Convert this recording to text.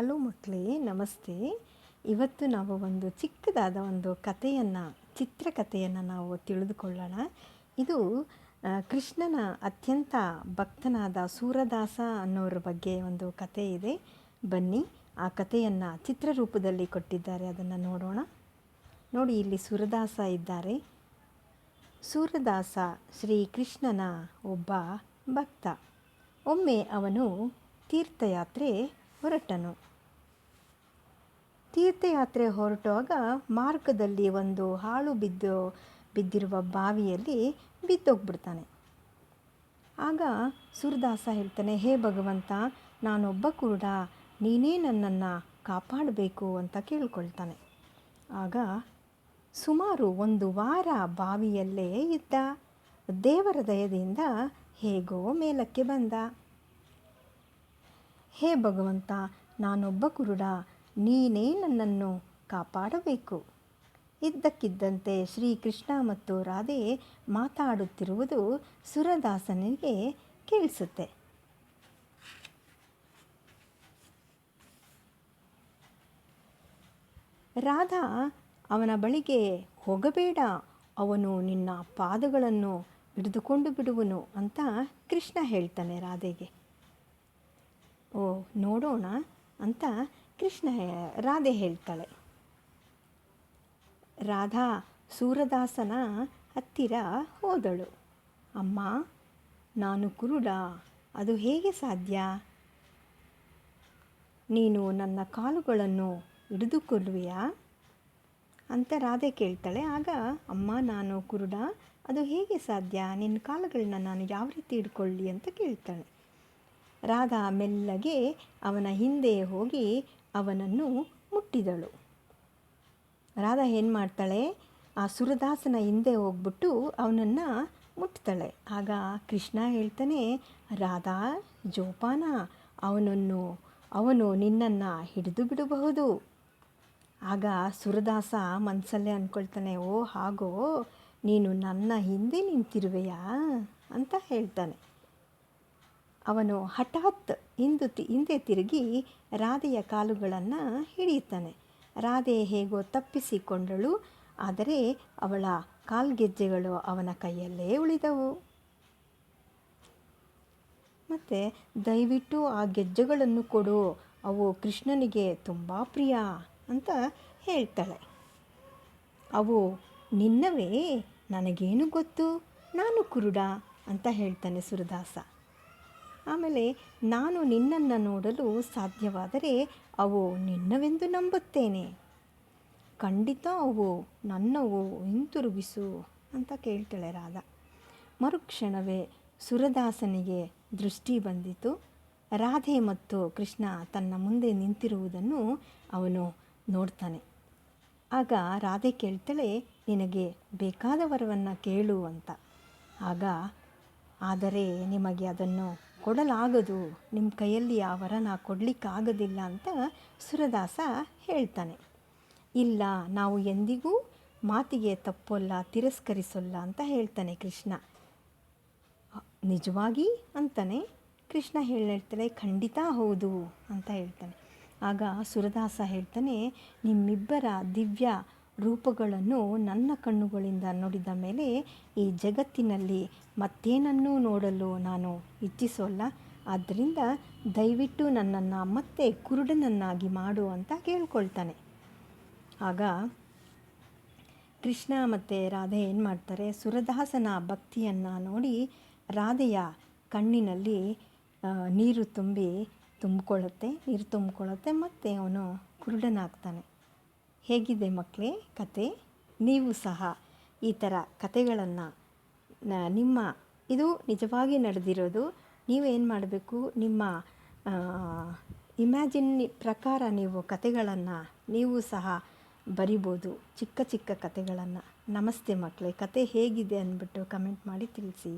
Hello ಮಕ್ಕಳೇ, ನಮಸ್ತೆ. ಇವತ್ತು ನಾವು ಒಂದು ಚಿಕ್ಕದಾದ ಒಂದು ಕಥೆಯನ್ನು, ಚಿತ್ರಕಥೆಯನ್ನು ನಾವು ತಿಳಿದುಕೊಳ್ಳೋಣ. ಇದು ಕೃಷ್ಣನ ಅತ್ಯಂತ ಭಕ್ತನಾದ ಸೂರದಾಸ ಅನ್ನೋರ ಬಗ್ಗೆ ಒಂದು ಕಥೆ ಇದೆ. ಬನ್ನಿ, ಆ ಕಥೆಯನ್ನು ಚಿತ್ರರೂಪದಲ್ಲಿ ಕೊಟ್ಟಿದ್ದಾರೆ, ಅದನ್ನು ನೋಡೋಣ. ನೋಡಿ, ಇಲ್ಲಿ ಸೂರದಾಸ ಇದ್ದಾರೆ. ಸೂರದಾಸ ಶ್ರೀ ಕೃಷ್ಣನ ಒಬ್ಬ ಭಕ್ತ. ಒಮ್ಮೆ ಅವನು ತೀರ್ಥಯಾತ್ರೆ ಹೊರಟನು. ತೀರ್ಥಯಾತ್ರೆ ಹೊರಟಾಗ ಮಾರ್ಗದಲ್ಲಿ ಒಂದು ಹಾಳು ಬಿದ್ದು, ಬಿದ್ದಿರುವ ಬಾವಿಯಲ್ಲಿ ಬಿದ್ದೋಗ್ಬಿಡ್ತಾನೆ. ಆಗ ಸುರದಾಸ ಹೇಳ್ತಾನೆ, ಹೇ ಭಗವಂತ, ನಾನೊಬ್ಬ ಕುರುಡ ನೀನೇ ನನ್ನನ್ನು ಕಾಪಾಡಬೇಕು ಅಂತ ಕೇಳ್ಕೊಳ್ತಾನೆ. ಆಗ ಸುಮಾರು ಒಂದು ವಾರ ಬಾವಿಯಲ್ಲೇ ಇದ್ದ ದೇವರ ದಯದಿಂದ ಹೇಗೋ ಮೇಲಕ್ಕೆ ಬಂದ. ಹೇ ಭಗವಂತ, ನಾನೊಬ್ಬ ಕುರುಡ ನೀನೇ ನನ್ನನ್ನು ಕಾಪಾಡಬೇಕು. ಇದ್ದಕ್ಕಿದ್ದಂತೆ ಶ್ರೀಕೃಷ್ಣ ಮತ್ತು ರಾಧೆ ಮಾತಾಡುತ್ತಿರುವುದು ಸುರದಾಸನಿಗೆ ಕೇಳಿಸುತ್ತೆ. ರಾಧಾ, ಅವನ ಬಳಿಗೆ ಹೋಗಬೇಡ. ಅವನು ನಿನ್ನ ಪಾದಗಳನ್ನು ಹಿಡಿದುಕೊಂಡು ಬಿಡುವನು ಅಂತ ಕೃಷ್ಣ ಹೇಳ್ತಾನೆ ರಾಧೆಗೆ. ಓ, ನೋಡೋಣ ಅಂತ ಕೃಷ್ಣ ರಾಧೆ ಹೇಳ್ತಾಳೆ. ರಾಧಾ ಸೂರದಾಸನ ಹತ್ತಿರ ಹೋದಳು. ಅಮ್ಮ, ನಾನು ಕುರುಡ, ಅದು ಹೇಗೆ ಸಾಧ್ಯ? ನೀನು ನನ್ನ ಕಾಲುಗಳನ್ನು ಹಿಡಿದುಕೊಳ್ಳುವೆಯಾ? ಅಂತ ರಾಧೆ ಕೇಳ್ತಾಳೆ. ಆಗ, ಅಮ್ಮ, ನಾನು ಕುರುಡ, ಅದು ಹೇಗೆ ಸಾಧ್ಯ? ನಿನ್ನ ಕಾಲುಗಳನ್ನ ನಾನು ಯಾವ ರೀತಿ ಹಿಡ್ಕೊಳ್ಳಿ ಅಂತ ಕೇಳ್ತಾಳೆ. ರಾಧಾ ಮೆಲ್ಲಗೆ ಅವನ ಹಿಂದೆ ಹೋಗಿ ಅವನನ್ನು ಮುಟ್ಟಿದಳು. ರಾಧಾ ಏನು ಮಾಡ್ತಾಳೆ? ಆ ಸುರದಾಸನ ಹಿಂದೆ ಹೋಗ್ಬಿಟ್ಟು ಅವನನ್ನು ಮುಟ್ತಾಳೆ. ಆಗ ಕೃಷ್ಣ ಹೇಳ್ತಾನೆ, ರಾಧಾ, ಜೋಪಾನ, ಅವನನ್ನು, ಅವನು ನಿನ್ನನ್ನು ಹಿಡಿದು ಬಿಡಬಹುದು. ಆಗ ಸುರದಾಸ ಮನಸ್ಸಲ್ಲೇ ಅಂದ್ಕೊಳ್ತಾನೆ ಓ, ಹಾಗೋ, ನೀನು ನನ್ನ ಹಿಂದೆ ನಿಂತಿರುವೆಯಾ? ಅಂತ ಹೇಳ್ತಾನೆ. ಅವನು ಹಠಾತ್ ಹಿಂದು ಹಿಂದೆ ತಿರುಗಿ ರಾಧೆಯ ಕಾಲುಗಳನ್ನು ಹಿಡಿಯುತ್ತಾನೆ. ರಾಧೆ ಹೇಗೋ ತಪ್ಪಿಸಿಕೊಂಡಳು, ಆದರೆ ಅವಳ ಕಾಲ್ಗೆಜ್ಜೆಗಳು ಅವನ ಕೈಯಲ್ಲೇ ಉಳಿದವು. ಮತ್ತು ದಯವಿಟ್ಟು ಆ ಗೆಜ್ಜೆಗಳನ್ನು ಕೊಡು, ಅವು ಕೃಷ್ಣನಿಗೆ ತುಂಬ ಪ್ರಿಯ ಅಂತ ಹೇಳ್ತಾಳೆ. ಅವು ನಿನ್ನವೇ, ನನಗೇನು ಗೊತ್ತು? ನಾನು ಕುರುಡ ಅಂತ ಹೇಳ್ತಾನೆ ಸುರದಾಸ. ಆಮೇಲೆ ನಾನು ನಿನ್ನನ್ನು ನೋಡಲು ಸಾಧ್ಯವಾದರೆ ಅವು ನಿನ್ನವೆಂದು ನಂಬುತ್ತೇನೆ. ಖಂಡಿತ ಅವು ನನ್ನವು ಹಿಂತಿರುಗಿಸು ಅಂತ ಕೇಳ್ತಾಳೆ ರಾಧಾ. ಮರುಕ್ಷಣವೇ ಸುರದಾಸನಿಗೆ ದೃಷ್ಟಿ ಬಂದಿತು. ರಾಧೆ ಮತ್ತು ಕೃಷ್ಣ ತನ್ನ ಮುಂದೆ ನಿಂತಿರುವುದನ್ನು ಅವನು ನೋಡ್ತಾನೆ. ಆಗ ರಾಧೆ ಕೇಳ್ತಾಳೆ, ನಿನಗೆ ಬೇಕಾದ ವರವನ್ನು ಕೇಳು ಅಂತ. ಆಗ, ಆದರೆ ನಿಮಗೆ ಅದನ್ನು ಕೊಡಲಾಗದು. ನಿಮ್ಮ ಕೈಯಲ್ಲಿ ಆ ವರನ ಕೊಡಲಿಕ್ಕಾಗೋದಿಲ್ಲ ಅಂತ ಸುರದಾಸ ಹೇಳ್ತಾನೆ. ಇಲ್ಲ, ನಾವು ಎಂದಿಗೂ ಮಾತಿಗೆ ತಪ್ಪೊಲ್ಲ, ತಿರಸ್ಕರಿಸೋಲ್ಲ ಅಂತ ಹೇಳ್ತಾನೆ ಕೃಷ್ಣ. ನಿಜವಾಗಿ ಅಂತಾನೆ ಕೃಷ್ಣ ಹೇಳಿ ಹೇಳ್ತಾಳೆ, ಖಂಡಿತ ಹೌದು ಅಂತ ಹೇಳ್ತಾನೆ. ಆಗ ಸುರದಾಸ ಹೇಳ್ತಾನೆ, ನಿಮ್ಮಿಬ್ಬರ ದಿವ್ಯ ರೂಪಗಳನ್ನು ನನ್ನ ಕಣ್ಣುಗಳಿಂದ ನೋಡಿದ ಮೇಲೆ ಈ ಜಗತ್ತಿನಲ್ಲಿ ಮತ್ತೇನನ್ನೂ ನೋಡಲು ನಾನು ಇಚ್ಛಿಸೋಲ್ಲ ಆದ್ದರಿಂದ ದಯವಿಟ್ಟು ನನ್ನನ್ನು ಮತ್ತೆ ಕುರುಡನನ್ನಾಗಿ ಮಾಡು ಅಂತ ಕೇಳ್ಕೊಳ್ತಾನೆ. ಆಗ ಕೃಷ್ಣ ಮತ್ತು ರಾಧೆ ಏನು ಮಾಡ್ತಾರೆ? ಸುರದಾಸನ ಭಕ್ತಿಯನ್ನು ನೋಡಿ ರಾಧೆಯ ಕಣ್ಣಿನಲ್ಲಿ ನೀರು ತುಂಬಿ ತುಂಬಿಕೊಳ್ಳುತ್ತೆ, ನೀರು ತುಂಬಿಕೊಳ್ಳುತ್ತೆ, ಮತ್ತು ಅವನು ಕುರುಡನಾಗ್ತಾನೆ. ಹೇಗಿದೆ ಮಕ್ಕಳೇ ಕತೆ? ನೀವು ಸಹ ಈ ಥರ ಕತೆಗಳನ್ನು ನಿಮ್ಮ, ಇದು ನಿಜವಾಗಿ ನಡೆದಿರೋದು ನೀವೇನು ಮಾಡಬೇಕು? ನಿಮ್ಮ ಇಮ್ಯಾಜಿನ್ ಪ್ರಕಾರ ನೀವು ಕತೆಗಳನ್ನು ನೀವು ಸಹ ಬರಿಬೋದು, ಚಿಕ್ಕ ಚಿಕ್ಕ ಕತೆಗಳನ್ನು. ನಮಸ್ತೆ ಮಕ್ಕಳೇ, ಕತೆ ಹೇಗಿದೆ ಅಂದ್ಬಿಟ್ಟು ಕಮೆಂಟ್ ಮಾಡಿ ತಿಳಿಸಿ.